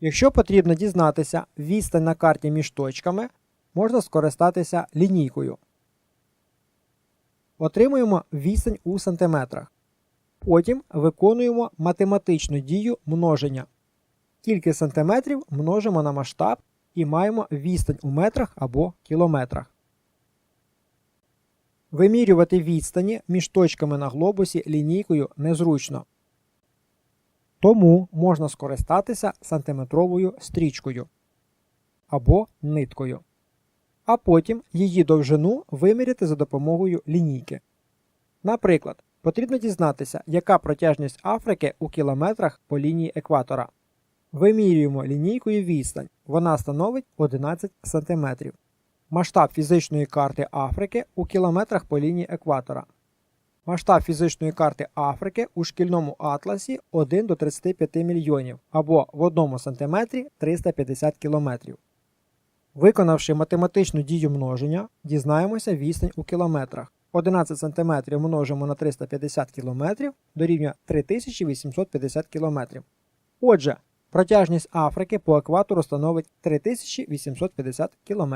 Якщо потрібно дізнатися відстань на карті між точками, можна скористатися лінійкою. Отримуємо відстань у сантиметрах. Потім виконуємо математичну дію множення. Кількість сантиметрів множимо на масштаб і маємо відстань у метрах або кілометрах. Вимірювати відстані між точками на глобусі лінійкою незручно. Тому можна скористатися сантиметровою стрічкою або ниткою, а потім її довжину виміряти за допомогою лінійки. Наприклад, потрібно дізнатися, яка протяжність Африки у кілометрах по лінії екватора. Вимірюємо лінійкою відстань. Вона становить 11 см. Масштаб фізичної карти Африки у кілометрах по лінії екватора. Масштаб фізичної карти Африки у шкільному атласі 1 до 35 мільйонів або в 1 см 350 км. Виконавши математичну дію множення, дізнаємося відстань у кілометрах. 11 см множимо на 350 км дорівнює 3850 км. Отже, протяжність Африки по екватору становить 3850 км.